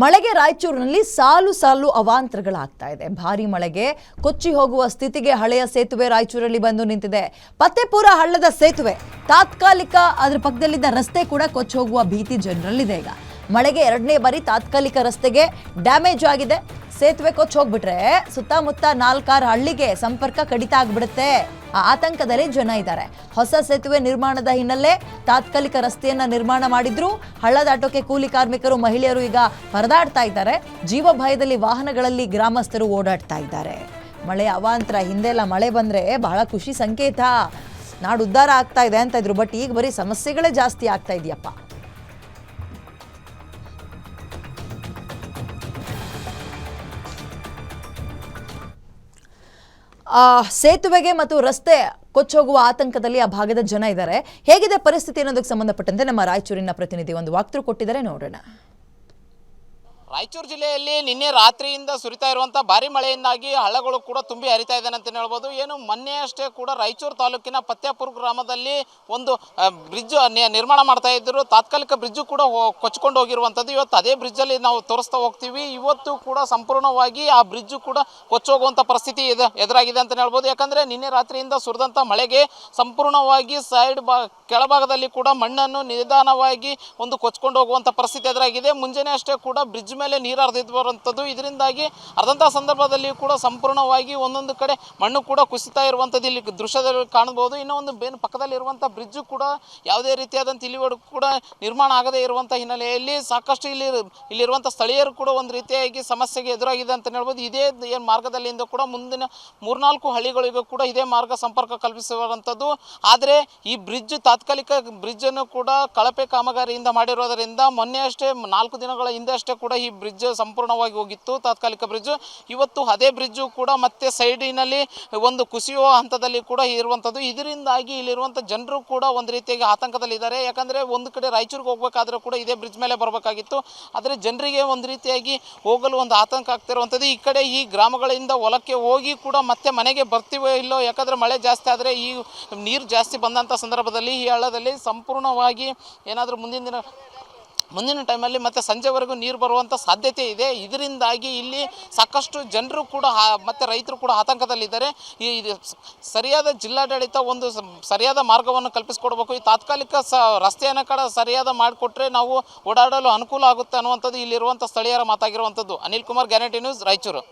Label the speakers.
Speaker 1: ಮಳೆಗೆ ರಾಯಚೂರಿನಲ್ಲಿ ಸಾಲು ಸಾಲು ಅವಾಂತರಗಳಾಗ್ತಾ ಇದೆ. ಭಾರಿ ಮಳೆಗೆ ಕೊಚ್ಚಿ ಹೋಗುವ ಸ್ಥಿತಿಗೆ ಹಳೆಯ ಸೇತುವೆ ರಾಯಚೂರಲ್ಲಿ ಬಂದು ನಿಂತಿದೆ. ಪತ್ತೆಪುರ ಹಳ್ಳದ ಸೇತುವೆ ತಾತ್ಕಾಲಿಕ ಅದರ ಪಕ್ಕದಲ್ಲಿದ್ದ ರಸ್ತೆ ಕೂಡ ಕೊಚ್ಚಿ ಹೋಗುವ ಭೀತಿ ಜನರಲ್ಲಿದೆ ಈಗ. ಮಳೆಗೆ ಎರಡನೇ ಬಾರಿ ತಾತ್ಕಾಲಿಕ ರಸ್ತೆಗೆ ಡ್ಯಾಮೇಜ್ ಆಗಿದೆ. ಸೇತುವೆ ಕೊಚ್ಚಿ ಹೋಗ್ಬಿಟ್ರೆ ಸುತ್ತಮುತ್ತ ನಾಲ್ಕಾರು ಹಳ್ಳಿಗೆ ಸಂಪರ್ಕ ಕಡಿತ ಆಗ್ಬಿಡುತ್ತೆ. ಆ ಆತಂಕದಲ್ಲಿ ಜನ ಇದ್ದಾರೆ. ಹೊಸ ಸೇತುವೆ ನಿರ್ಮಾಣದ ಹಿನ್ನೆಲೆ ತಾತ್ಕಾಲಿಕ ರಸ್ತೆಯನ್ನ ನಿರ್ಮಾಣ ಮಾಡಿದ್ರು. ಹಳ್ಳ ದಾಟೋಕೆ ಕೂಲಿ ಕಾರ್ಮಿಕರು, ಮಹಿಳೆಯರು ಈಗ ಪರದಾಡ್ತಾ ಇದ್ದಾರೆ. ಜೀವ ಭಯದಲ್ಲಿ ವಾಹನಗಳಲ್ಲಿ ಗ್ರಾಮಸ್ಥರು ಓಡಾಡ್ತಾ ಇದ್ದಾರೆ. ಮಳೆ ಅವಾಂತರ, ಹಿಂದೆಲ್ಲ ಮಳೆ ಬಂದ್ರೆ ಬಹಳ ಖುಷಿ ಸಂಕೇತ. ನಾಡು ಉದ್ಧಾರ ಆಗ್ತಾ ಇದೆ ಅಂತ ಇದ್ರು, ಬಟ್ ಈಗ ಬರೀ ಸಮಸ್ಯೆಗಳೇ ಜಾಸ್ತಿ ಆಗ್ತಾ ಇದೆಯಪ್ಪ. ಸೇತುವೆಗೆ ಮತ್ತು ರಸ್ತೆ ಕೊಚ್ಚೋಗುವ ಆತಂಕದಲ್ಲಿ ಆ ಭಾಗದ ಜನ ಇದ್ದಾರೆ. ಹೇಗಿದೆ ಪರಿಸ್ಥಿತಿ ಅನ್ನೋದಕ್ಕೆ ಸಂಬಂಧಪಟ್ಟಂತೆ ನಮ್ಮ ರಾಯಚೂರಿನ ಪ್ರತಿನಿಧಿ ಒಂದು ವಾಕ್ತೃ ಕೊಟ್ಟಿದ್ದಾರೆ. ನೋಡೋಣ.
Speaker 2: ರಾಯಚೂರು ಜಿಲ್ಲೆಯಲ್ಲಿ ನಿನ್ನೆ ರಾತ್ರಿಯಿಂದ ಸುರಿತಾ ಇರುವಂಥ ಭಾರಿ ಮಳೆಯಿಂದಾಗಿ ಹಳ್ಳಗಳು ಕೂಡ ತುಂಬಿ ಹರಿತಾ ಇದೆ ಅಂತ ಹೇಳ್ಬೋದು. ಏನು, ಮೊನ್ನೆ ಅಷ್ಟೇ ಕೂಡ ರಾಯಚೂರು ತಾಲೂಕಿನ ಪತ್ಯಾಪುರ ಗ್ರಾಮದಲ್ಲಿ ಒಂದು ಬ್ರಿಡ್ಜ್ ನಿರ್ಮಾಣ ಮಾಡ್ತಾ ಇದ್ದರು ತಾತ್ಕಾಲಿಕ ಬ್ರಿಡ್ಜು ಕೂಡ ಕೊಚ್ಕೊಂಡು ಹೋಗಿರುವಂಥದ್ದು ಇವತ್ತು ಅದೇ ಬ್ರಿಡ್ಜಲ್ಲಿ ನಾವು ತೋರಿಸ್ತಾ ಹೋಗ್ತೀವಿ. ಇವತ್ತು ಕೂಡ ಸಂಪೂರ್ಣವಾಗಿ ಆ ಬ್ರಿಡ್ಜು ಕೂಡ ಕೊಚ್ಚೋಗುವಂಥ ಪರಿಸ್ಥಿತಿ ಇದೆ, ಎದುರಾಗಿದೆ ಅಂತ ಹೇಳ್ಬೋದು. ಯಾಕಂದರೆ ನಿನ್ನೆ ರಾತ್ರಿಯಿಂದ ಸುರಿದಂಥ ಮಳೆಗೆ ಸಂಪೂರ್ಣವಾಗಿ ಸೈಡ್ ಬಾ, ಕೆಳಭಾಗದಲ್ಲಿ ಕೂಡ ಮಣ್ಣನ್ನು ನಿಧಾನವಾಗಿ ಒಂದು ಕೊಚ್ಕೊಂಡು ಹೋಗುವಂಥ ಪರಿಸ್ಥಿತಿ ಎದುರಾಗಿದೆ. ಮುಂಜಾನೆ ಅಷ್ಟೇ ಕೂಡ ಬ್ರಿಡ್ಜ್ ಮೇಲೆ ನೀರು ಹರಿದಿದ್ದು ಬರುವಂಥದ್ದು ಇದರಿಂದಾಗಿ ಅರ್ಧಂಥ ಸಂದರ್ಭದಲ್ಲಿ ಕೂಡ ಸಂಪೂರ್ಣವಾಗಿ ಒಂದೊಂದು ಕಡೆ ಮಣ್ಣು ಕೂಡ ಕುಸಿತಾ ಇರುವಂಥದ್ದು ಇಲ್ಲಿ ದೃಶ್ಯದಲ್ಲಿ ಕಾಣಬಹುದು. ಇನ್ನೊಂದು ಒಂದು ಬೇನ್ ಪಕ್ಕದಲ್ಲಿರುವಂಥ ಬ್ರಿಡ್ಜು ಕೂಡ ಯಾವುದೇ ರೀತಿಯಾದಂಥ ಇಲ್ಲಿ ಕೂಡ ನಿರ್ಮಾಣ ಆಗದೇ ಇರುವಂಥ ಹಿನ್ನೆಲೆಯಲ್ಲಿ ಸಾಕಷ್ಟು ಇಲ್ಲಿ ಇಲ್ಲಿರುವಂಥ ಸ್ಥಳೀಯರು ಕೂಡ ಒಂದು ರೀತಿಯಾಗಿ ಸಮಸ್ಯೆಗೆ ಎದುರಾಗಿದೆ ಅಂತ ಹೇಳ್ಬೋದು. ಇದೇ ಏನು ಮಾರ್ಗದಲ್ಲಿಂದ ಕೂಡ ಮುಂದಿನ ಮೂರ್ನಾಲ್ಕು ಹಳ್ಳಿಗಳಿಗೂ ಕೂಡ ಇದೇ ಮಾರ್ಗ ಸಂಪರ್ಕ ಕಲ್ಪಿಸುವಂಥದ್ದು. ಆದರೆ ಈ ಬ್ರಿಡ್ಜ್ ತಾತ್ಕಾಲಿಕ ಬ್ರಿಡ್ಜನ್ನು ಕೂಡ ಕಳಪೆ ಕಾಮಗಾರಿಯಿಂದ ಮಾಡಿರೋದರಿಂದ ಮೊನ್ನೆ ಅಷ್ಟೇ ನಾಲ್ಕು ದಿನಗಳ ಹಿಂದೆ ಅಷ್ಟೇ ಕೂಡ ಈ ಬ್ರಿಡ್ಜ್ ಸಂಪೂರ್ಣವಾಗಿ ಹೋಗಿತ್ತು, ತಾತ್ಕಾಲಿಕ ಬ್ರಿಡ್ಜ್ ಇವತ್ತು ಅದೇ ಬ್ರಿಡ್ಜು ಕೂಡ ಮತ್ತೆ ಸೈಡಿನಲ್ಲಿ ಒಂದು ಕುಸಿಯುವ ಹಂತದಲ್ಲಿ ಕೂಡ ಇರುವಂಥದ್ದು ಇದರಿಂದಾಗಿ ಇಲ್ಲಿರುವಂಥ ಜನರು ಕೂಡ ಒಂದು ರೀತಿಯಾಗಿ ಆತಂಕದಲ್ಲಿದ್ದಾರೆ ಯಾಕಂದರೆ ಒಂದು ಕಡೆ ರಾಯಚೂರಿಗೆ ಹೋಗಬೇಕಾದ್ರೂ ಕೂಡ ಇದೇ ಬ್ರಿಡ್ಜ್ ಮೇಲೆ ಬರಬೇಕಾಗಿತ್ತು. ಆದರೆ ಜನರಿಗೆ ಒಂದು ರೀತಿಯಾಗಿ ಹೋಗಲು ಒಂದು ಆತಂಕ ಆಗ್ತಿರುವಂಥದ್ದು ಈ ಕಡೆ ಈ ಗ್ರಾಮಗಳಿಂದ ಹೊಲಕ್ಕೆ ಹೋಗಿ ಕೂಡ ಮತ್ತೆ ಮನೆಗೆ ಬರ್ತೀವೋ ಇಲ್ಲೋ, ಯಾಕಂದರೆ ಮಳೆ ಜಾಸ್ತಿ ಆದರೆ ಈ ನೀರು ಜಾಸ್ತಿ ಬಂದಂಥ ಸಂದರ್ಭದಲ್ಲಿ ಈ ಹಳ್ಳದಲ್ಲಿ ಸಂಪೂರ್ಣವಾಗಿ ಏನಾದರೂ ಮುಂದಿನ ದಿನ ಮುಂದಿನ ಟೈಮಲ್ಲಿ ಮತ್ತೆ ಸಂಜೆವರೆಗೂ ನೀರು ಬರುವಂಥ ಸಾಧ್ಯತೆ ಇದೆ. ಇದರಿಂದಾಗಿ ಇಲ್ಲಿ ಸಾಕಷ್ಟು ಜನರು ಕೂಡ ಮತ್ತು ರೈತರು ಕೂಡ ಆತಂಕದಲ್ಲಿದ್ದಾರೆ ಈ ಸರಿಯಾದ ಜಿಲ್ಲಾಡಳಿತ ಒಂದು ಸರಿಯಾದ ಮಾರ್ಗವನ್ನು ಕಲ್ಪಿಸಿಕೊಡ್ಬೇಕು. ಈ ತಾತ್ಕಾಲಿಕ ಸ, ರಸ್ತೆಯನ್ನು ಕಡೆ ಸರಿಯಾದ ಮಾಡಿಕೊಟ್ರೆ ನಾವು ಓಡಾಡಲು ಅನುಕೂಲ ಆಗುತ್ತೆ ಅನ್ನುವಂಥದ್ದು ಇಲ್ಲಿರುವಂಥ ಸ್ಥಳೀಯರ ಮಾತಾಗಿರುವಂಥದ್ದು. Anil Kumar, guarantee news, Raichur.